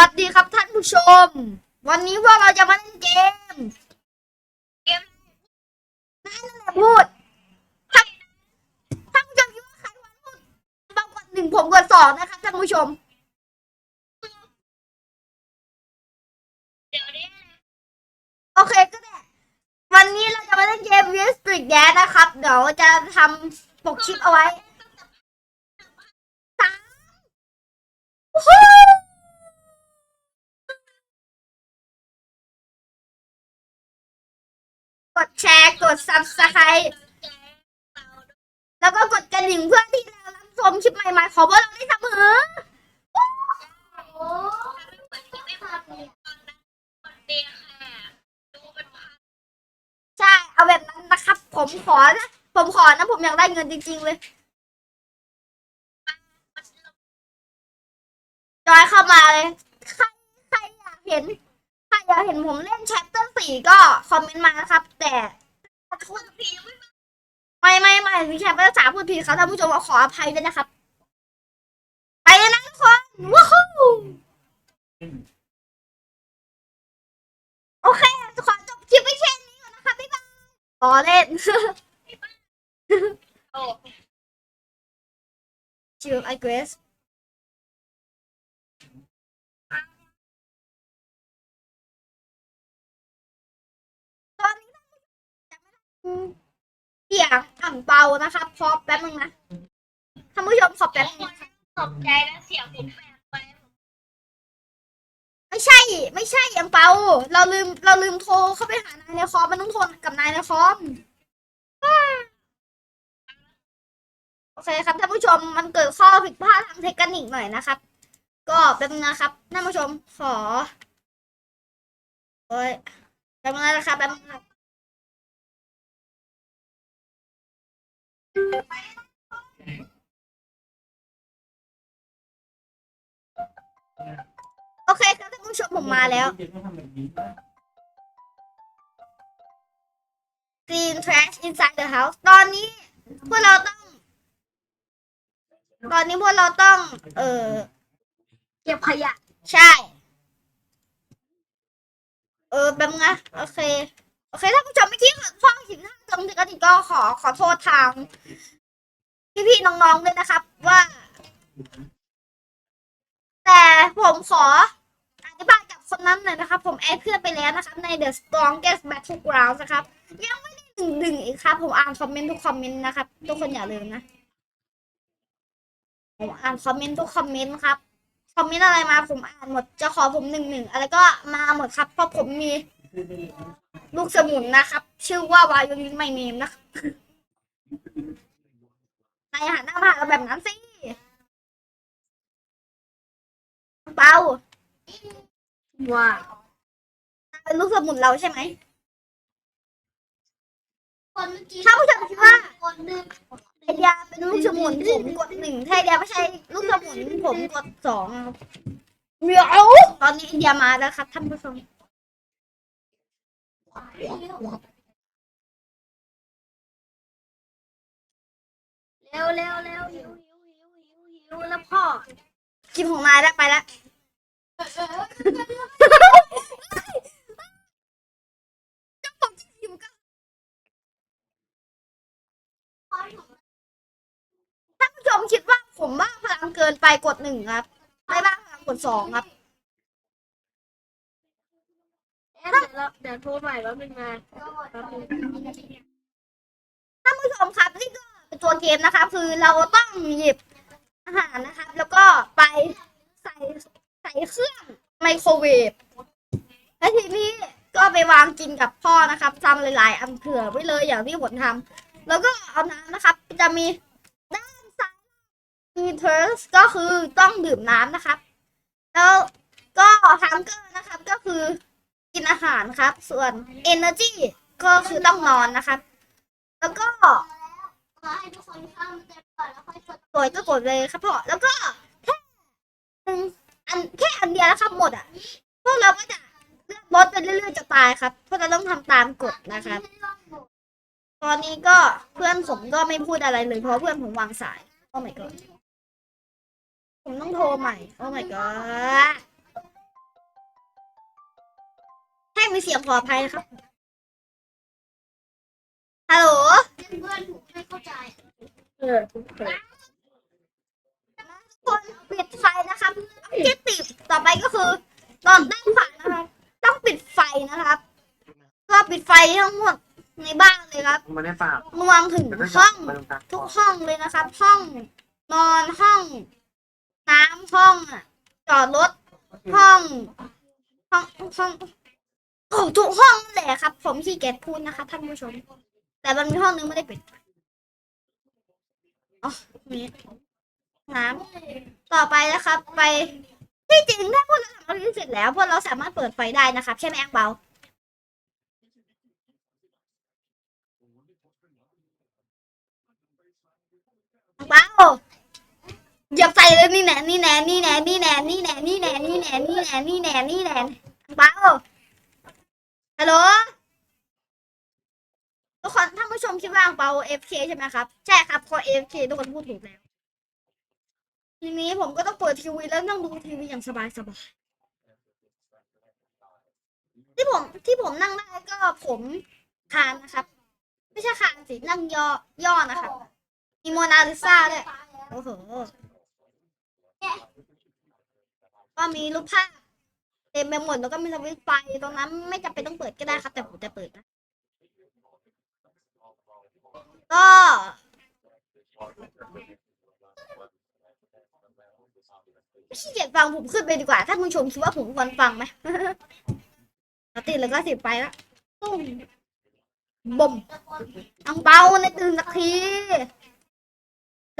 วัสดีครับท่านผู้ชม วันนี้พวกเราจะมาเล่นเกม เกมนั่นแหละพูดท่านท่านผู้ชมคิดว่าใครวันพูดบางกดหนึ่งผมกดสองนะครับท่านผู้ชม โอเคก็ได้วันนี้เราจะมาเล่นเกม w e s t r e e t Dance นะครับ เดี๋ยวจะทำปกคลิปเอาไว้สาม ดแชร์กด subscribe แล้วก็กดกระดิ่งเพื่อที่เรารับชมคลิปใหม่ๆของพวกเราได้เสมอใช่เอาแบบนั้นนะครับ ผมขอนะผมขอนะผมอยากได้เงินจริง ๆ เลยจอยเข้ามาเลยใครใครอยากเห็น อยากเห็นผมเล่นแชปเตอร์สี่ก็คอมเมนต์มานะครับ แต่คนผียังไม่มาไม่ไม่ไม่มีแชปเตอร์สามพูดผิดครับท่านผู้ชมขออภัยด้วยนะครับ ไปเลยนะทุกคนว้าวโอเคขอจบคลิปไว้แค่นี้ก่อนนะคะบ๊ายบายขอเล่นโอ้ชื่อไอเกรส เสียงอ่างเปานะครับพอแป๊บนึงนะท่านผู้ชมขอแป๊บนึงนะคะตกใจแล้วเสียงผมแปลกไปไม่ใช่ ไม่ใช่อ่างเปา เราลืมเราลืมโทรเข้าไปหานายในคอมมันต้องโทรกับนายในคอมโอเคครับท่านผู้ชมมันเกิดข้อผิดพลาดทางเทคนิคหน่อยนะครับ ก็แป๊บนึงนะครับท่านผู้ชมขอโอ้ยแป๊บนึงนะครับแป๊บนึงครับ โอเคครับท่านผู้ชมผมมาแล้ว Clean trash inside the house ตอนนี้พวกเราต้อง ตอนนี้พวกเราต้อง เออเก็บขยะ ใช่ เออแบบนะโอเค โอเคท่านผู้ชมเมื่อกี้ขอฟ้องหินห้างตรงกันก็ขอขอโทษทาง พี่ๆน้องๆด้วยนะครับ ว่า แต่ผมขออธิบายกับคนนั้นหน่อยนะครับ ผมแอดเพื่อนไปแล้วนะครับ ใน The Strongest Battlegrounds นะครับ ยังไม่ได้ดึงดึงอีกครับ ผมอ่านคอมเมนต์ทุกคอมเมนต์นะครับ ทุกคนอย่าลืมนะผมอ่านคอมเมนต์ทุกคอมเมนต์ครับคอมเมนต์อะไรมาผมอ่านหมดจะขอผมหนึ่งหนึ่งอะไรก็มาหมดครับเพราะผมมี ลูกสมุนนะครับ ชื่อว่าวายลินไม่เนมนะครับนายหันหน้ามาหาเราแบบนั้นสิเปาว้าเป็นลูกสมุนเราใช่ไหมคนเมื่อกี้ถ้าผู้ชมคิดว่าคนหนึ่งไอเดียเป็นลูกสมุนผมกดหนึ่งถ้าไอเดียไม่ใช่ลูกสมุนผมกดสองครับเดี๋ยวตอนนี้ไอเดียมาแล้วครับท่านผู้ชม เร็วเร็วเร็วหิวหิวหิวหิวหิวแล้วพ่อกินของนายแล้วไปแล้วจะบอกที่พิมพ์ก็ท่านผู้ชมคิดว่าผมบ้าพลังเกินไปกดหนึ่งครับ ไม่บ้าพลังกดสองครับ เอ๊ะเดี๋ยวเราเดี๋ยวโทรใหม่แป๊บนึงนะแป๊บนึงท่านผู้ชมครับนี่ก็เป็นตัวเกมนะคะคือเราต้องหยิบอาหารนะครับ แล้วก็ไปใส่ใส่เครื่องไมโครเวฟแล้วทีนี้ก็ไปวางกินกับพ่อนะครับทำหลาย ๆ อันเผื่อไว้เลยอย่างที่ผมทำแล้วก็เอาน้ำนะครับ จะมีด้านซ้ายมีเทอร์สก็คือต้องดื่มน้ำนะครับ แล้วก็ฮังเกอร์นะครับก็คือ กินอาหารครับ ส่วน Energy ก็คือต้องนอนนะครับ แล้วก็ขอให้ทุกคนเข้ามาเต็มก่อนแล้วค่อยกดกดก็กดเลยครับพ่อแล้วก็แค่อันแค่อันเดียวนะครับหมดอะ พวกเราก็จะเลือกบอสไปเรื่อยๆจะตายครับพวกเราต้องทำตามกฎนะครับ ตอนนี้ก็เพื่อนผมก็ไม่พูดอะไรเลยเพราะเพื่อนผมวางสาย โอ้ my god ผมต้องโทรใหม่ โอ้ my god มีเสียงขออภัยนะครับ ฮัลโหล เพื่อนผมไม่เข้าใจเออทุกคนปิดไฟนะครับที่ติดต่อไปก็คือตอนด้านขวานะครับ ต้องปิดไฟนะครับ ก็ปิดไฟทั้งหมดในบ้านเลยครับมันได้เปล่ารวมถึงแต่ก็ห้องมันต้องทุกห้องเลยนะครับ ห้องนอนห้อง น้ำห้องอะจอดรถห้องห้องห้อง โอ้ทุกห้องแหละครับ ผมขี้เกียจพูดนะคะท่านผู้ชม แต่มันมีห้องนึงไม่ได้ปิดอ๋อนี่น้ำต่อไปนะครับ ไปที่จริงถ้าพวกเราทำอะไรเสร็จแล้ว พวกเราสามารถเปิดไฟได้นะครับใช่ไหมแองเบาเบาอย่าใส่เลยนี่แหนนี่แหนนี่แหนนี่แหนนี่แหนนี่แหนนี่แหนนี่แหนนี่แหนนี่แหนเบา ฮัลโหลทุกคนท่านผู้ชมคิดว่าเปา FK ใช่ไหมครับ ใช่ครับพอ FK ทุกคนพูดถูกแล้ว ทีนี้ผมก็ต้องเปิดทีวีแล้วนั่งดูทีวีอย่างสบายสบายที่ผมที่ผมนั่งได้ก็ผมคานนะครับ ไม่ใช่คานสินั่งย่อย่อนะครับมีโมนาลิซาด้วยโอ้โหก็มีรูปภาพ เต็มไปหมดแล้วก็มีสวิตช์ไฟตรงนั้น ไม่จำเป็นต้องเปิดก็ได้ครับ แต่ผมจะเปิดนะก็ขี้เกียจฟังผมขึ้นไปดีกว่า ถ้าคุณชมคิดว่าผมควรฟังไหมติดแล้วก็สิบไปแล้วตุ้มบ่มอังเปาในตื่นสักที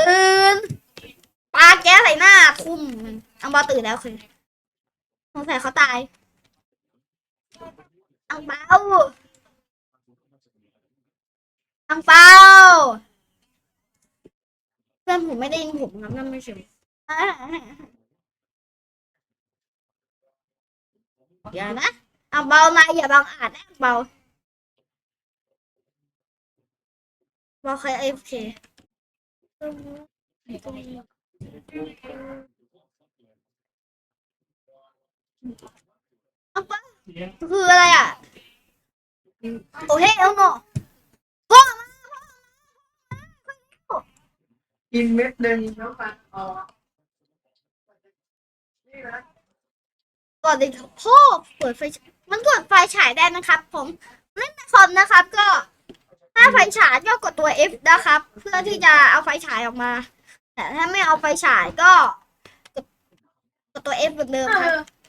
ตื่นปาแก้ใส่หน้าทุ่มอังเปาตื่นแล้วคือ สงสัยเขาตาย อังเปาอังเปาเพื่อนผมไม่ได้ยินผมครับนั่นไม่ใช่อย่านะอังเปานาอย่าบังอาจนะอังเปาเปาใครเอฟเค อังเปาคืออะไรอะ โอเคเอาหน่อกินเม็ดหนึ่งแล้วฟันออกนี่นะก่อนเลยครับพ่อเปิดไฟ มันกดไฟฉายได้นะครับผมเล่นในคอมนะครับ ก็ถ้าไฟฉายก็กดตัว F นะครับ เพื่อที่จะเอาไฟฉายออกมา แต่ถ้าไม่เอาไฟฉายก็กดกดตัว F เหมือนเดิมครับ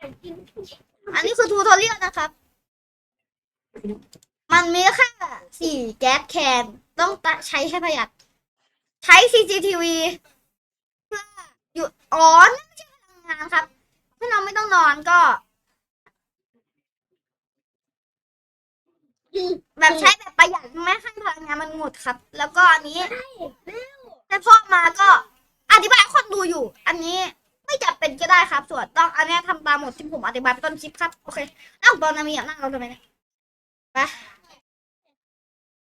อันนี้คือทูทอเรียลนะครับ มันมีแค่สี่แก๊สแคนต้องใช้ให้ประหยัด ใช้ CCTV เพื่อหยุดอ๋อนั่นไม่ใช่พลังงานครับ ถ้าเราไม่ต้องนอนก็ แบบใช้แบบประหยัดไม่ให้พลังงานมันหมดครับ แล้วก็อันนี้แต่พอมาก็อธิบายให้คนดูอยู่ อันนี้ ไม่จำเป็นก็ได้ครับ ส่วนต้องอันนี้ทำตามหมดที่ผมอธิบายไปต้นคลิปครับ โอเคอ้าวตอนนามีอะนั่งเราทำไมเนี่ยไป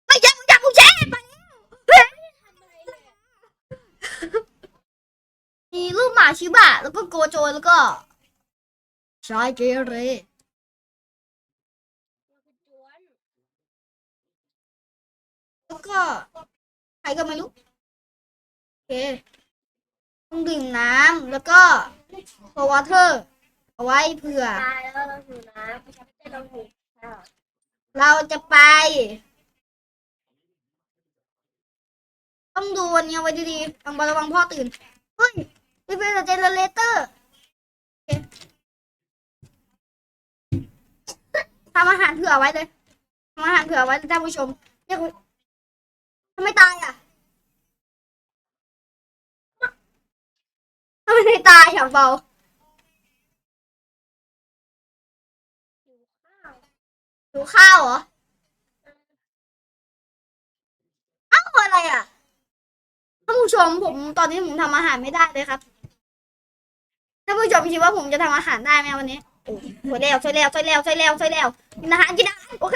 ไม่ยังยังกูแช่ไปแล้วมีรูปหมาชิบะแล้วก็โกโจแล้วก็ชายเกเรแล้วก็ใครก็ไม่รู้โอเค ต้องดื่มน้ำแล้วก็โฟวอเตอร์เอาไว้เผื่อ ตายแล้วเราหิวน้ำไม่ใช่เราหิวข้าวเราจะไป ต้องดูวันนี้ไว้ดีๆระวังระวังพ่อตื่น เฮ้ยนี่เป็นเจเนเรเตอร์ทำอาหารเผื่อไว้เลยทำอาหารเผื่อไว้เลยท่านผู้ชมเรียกทำไมตายอะ ทำไมไม่ตายอย่างเบาหิวข้าวดูข้าวเหรอเอ้าอะไรอะท่านผู้ชมผมตอนนี้ผมทำอาหารไม่ได้เลยครับท่านผู้ชมคิดว่าผมจะทำอาหารได้ไหมวันนี้โอ้ยช่วยแล้วช่วยแล้วช่วยแล้วช่วยแล้วช่วยแล้วกินอาหารกินอาหารโอเค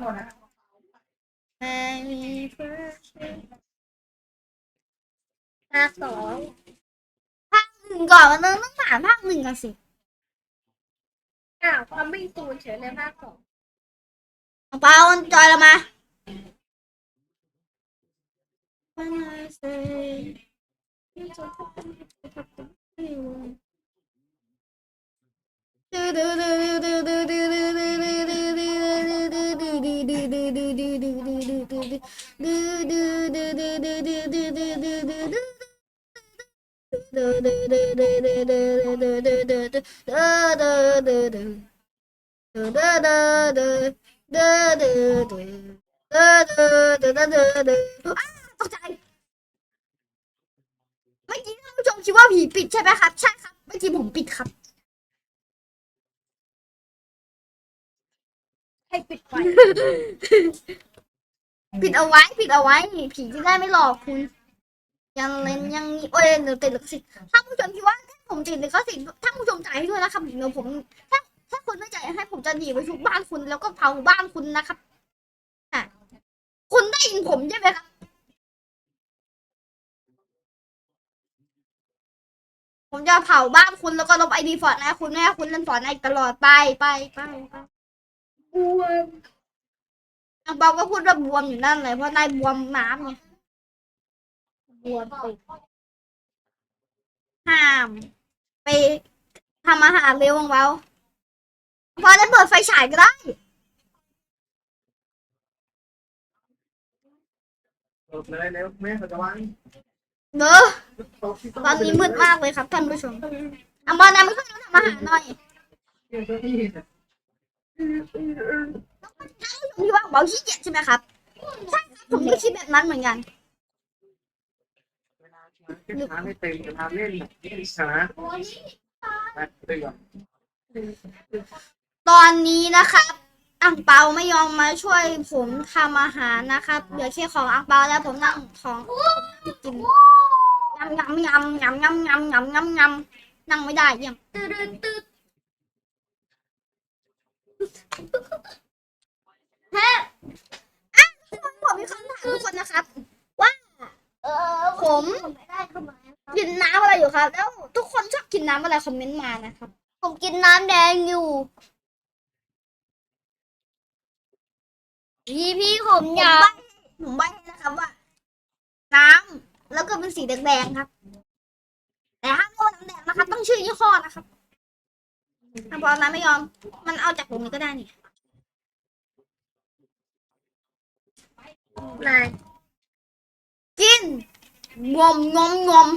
ก็โดนหมดนะ Merry birthday ภาคสองหนึ่งก่อนมันต้องผ่านภาคหนึ่งกันสิอ้าวความไม่ตูนเฉยเลยภาคสองเอาเปาจอยเรามา When I say ตกใจเมื่อกี้ท่านผู้ชมคิดว่าผีปิดใช่ไหมครับ ใช่ครับ เมื่อกี้ผมปิดครับ ให้ปิดไฟ ปิดเอาไว้ ปิดเอาไว้ ผีจะได้ไม่หลอกคุณ ยังเล่นยังมีโอ้ยเดี๋ยวติดลิขสิทธิ์ถ้าผู้ชมคิดว่าถ้าผมติดลิขสิทธิ์ถ้าผู้ชมจ่ายให้ด้วยนะครับเดี๋ยวผมถ้าถ้าคุณไม่จ่ายให้ผมจะหนีไปทุกบ้านคุณแล้วก็เผาบ้านคุณนะครับอะคุณได้ยินผมใช่ไหมครับผมจะเผาบ้านคุณแล้วก็ลบไอดีฟอร์ดนะคุณแม่คุณเล่นฟอร์ดในตลอดไปไปไปไป บวมนางเปาก็พูดว่าบวมอยู่นั่นเลยเพราะนายบวมน้ำไงบวมติดห้าม ไปทำอาหารเร็วของเราพอได้เปิดไฟฉายก็ได้จบเลยเร็วแม่เขาจะวางเด้อโต๊ะที่งตอนนี้มืดมากเลยครับท่านผู้ชมอัมบอลนายมาช่วยเราทำอาหารหน่อย เก้าอี้เนี่ยพี่ว่าเบาขี้เกียจใช่ไหมครับใช่ครับผมก็คิดแบบนั้นเหมือนกันเลาเก็บน้ำให้เต็มจะทำเล่นนี่ช้าเตือนตอนนี้นะครับอังเปาไม่ยอมมาช่วยผมทำอาหารนะครับเหลือแค่ของอังเปาแล้วผมนั่งของกินยำยำยำยำยำยำยำยำยำนั่งไม่ได้ยี่ย มตืดตืดผมมีคำถามทุกคนนะครับ ว่า เออผมไม่ได้เข้ามากินน้ำอะไรอยู่ครับ แล้ว ทุกคนชอบกินน้ำอะไรคอมเมนต์มานะครับ ผมกินน้ำแดงอยู่ พี่พี่ผมผมอยาใบกผมใบให้นะครับว่า น้ำแล้วก็เป็นสีแดงๆครับ แต่ห้ามเรียกว่าน้ำแดงนะครับ ต้องชื่อยี่ห้อนะครับ ถ้าพอน้ำไม่ยอม มันเอาจากตรงนี้ก็ได้นี่นายกินงอมงอมงอม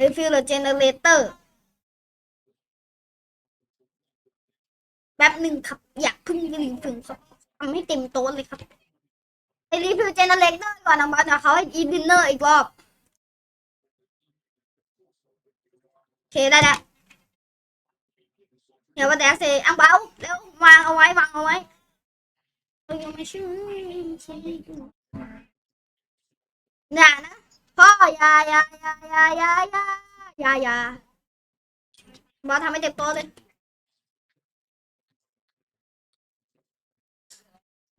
รีฟิลเจเนเรเตอร์แป๊บหนึ่งครับ อยากเพึ่งรีฟิลครับทำให้เต็มโต๊ะเลยครับไปรีฟิลเจเนเรเตอร์ก่อนนะบอลนะเขาให้อีดินเนอร์อีกรอบ โอเค ได้แล้ว เดี๋ยวว่าแต่เซอังเบาเร็ววางเอาไว้วางเอาไว้เรายังไม่ชื่ออย่านะพ่ออย่าอย่าอย่าอย่าอย่าอย่าอย่าอย่าบอลทำให้เต็มโต๊ะเลย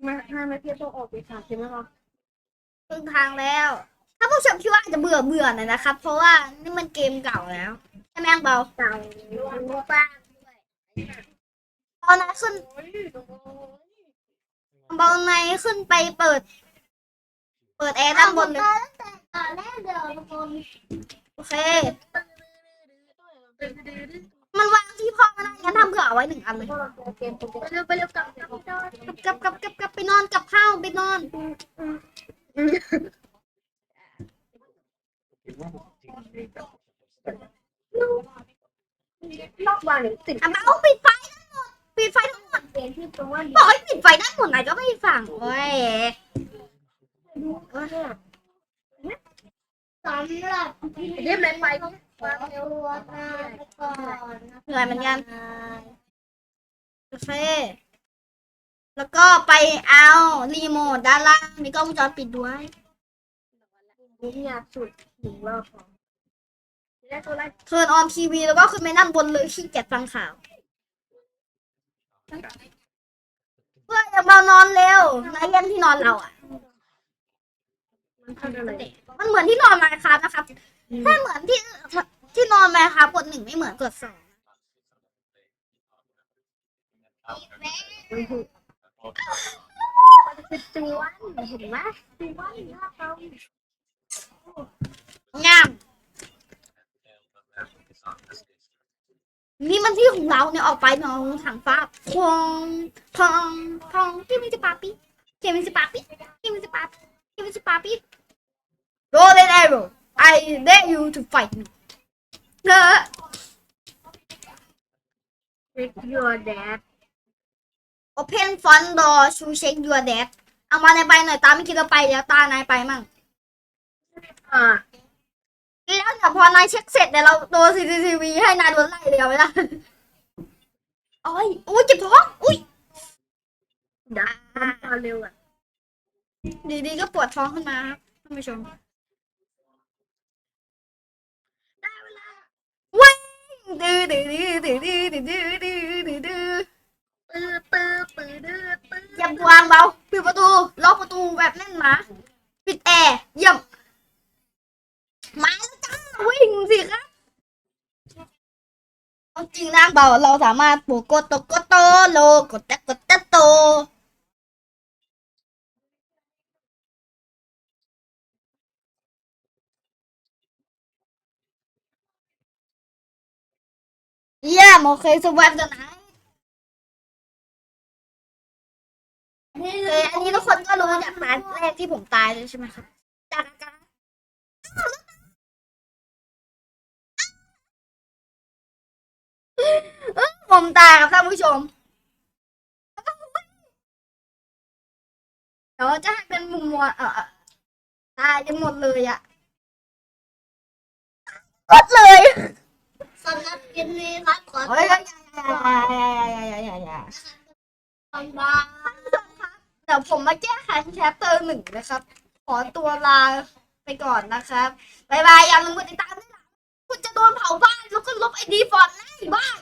มาห้านาทีต้องออกไปฉากใช่ไหมครับครึ่งทางแล้ว ถ้าผู้ชมคิดว่าอาจจะเบื่อเบื่อหน่อยนะครับ เพราะว่านี่มันเกมเก่าแล้วใช่ไหมอังเบาเต่าป้า ตอนนั้นขึ้นอังเบาในขึ้นไปเปิด เปิดแอร์ด้านบนเลยตอนแรกเดี๋ยวทุกคนโอเค มันวางที่พ่อไม่ได้งั้นทำเผื่อเอาไว้หนึ่งอันเลยเกมไปเร็วไปเร็วกลับกลับกลับกลับกลับกลับไปนอนกลับข้าวไปนอน นอกบ้านหรือติดอะเบาปิดไฟทั้งหมดปิดไฟทั้งหมดเปลี่ยนที่ตรงว่าบอกให้ปิดไฟได้หมดไหนก็ไม่ฟังโอ้ยสำหรับเรียบร้อยไปความเร็ววัดมาไปก่อนเหนื่อยเหมือนกันโอเคแล้วก็ไปเอารีโมทด้านล่างมีกล้องวงจรปิดด้วยนี่ยากสุดหนึ่งรอบพอแล้วตัวแรก เทิร์นออนทีวีแล้วก็ขึ้นไปนั่งบนเลยขี้เกียจฟังข่าว เพื่อจะมานอนเร็วในเรื่องที่นอนเราอะ มันทำอะไรมันเหมือนที่นอนมาครับนะครับ ถ้าเหมือนที่ที่นอนมาครับกดหนึ่งไม่เหมือนกดสองมันถูกมันคือจวนเห็นไหมจวนหน้าเรางาม นี่มันที่ของเราเนี่ยออกไปนอนถังฟ้าพองพองพองกิมิจิปาปิกิมิจิปาปิกิมิจิปาปิกิมิจิปาปิ Golden arrow I dare you to fight me เนอะเช็ค your dad Open front door to check your dad เอามาในใบหน่อยตาไม่คิดเราไปแล้วตานายไปมั่งอ่า แล้วเดี๋ยวพอนายเช็คเสร็จเดี๋ยวเราโดน CCTV ให้นายโดนไล่เลยเอาไหมล่ะโอ้ยอุ้ยเจ็บท้องอุ้ยดักทำตัวเร็วอะดีๆก็ปวดท้องขึ้นมาครับท่านผู้ชมได้เวลาวิ่งดื้อดื้อดื้อดื้อดื้อดื้อดื้อดื้อดื้อปื้อปื้อปื้อดื้อปื้ออย่าวางเบาปิดประตูล็อกประตูแบบแน่นหมาปิดแอร์เยี่ยมมาแล้วจ้าวิ่งสิครับ เอาจริงนะเบาเราสามารถปลูกโกโตโกโตโลโกตะโกตะโตเยี่ยมโอเคสวัสดีนะโอเคอันนี้ทุกคนก็รู้จากตอนแรกที่ผมตายเลยใช่ไหมครับจากการ ผมตายครับท่านผู้ชมเดี๋ยวจะให้เป็นมุมมองเออตายกันหมดเลยอะหมดเลยสำหรับคลิปนี้ครับขอเฮ้ยอย่าอย่าอย่าอย่าอย่าอย่าตอนบ่ายเดี๋ยวผมมาแก้ไขแชปเตอร์หนึ่งนะครับ ขอตัวลาไปก่อนนะครับบายบายอย่าลืมกดติดตามด้วยนะคุณจะโดนเผาบ้านแล้วก็ลบไอดีฟอนต์หน้าบ้าน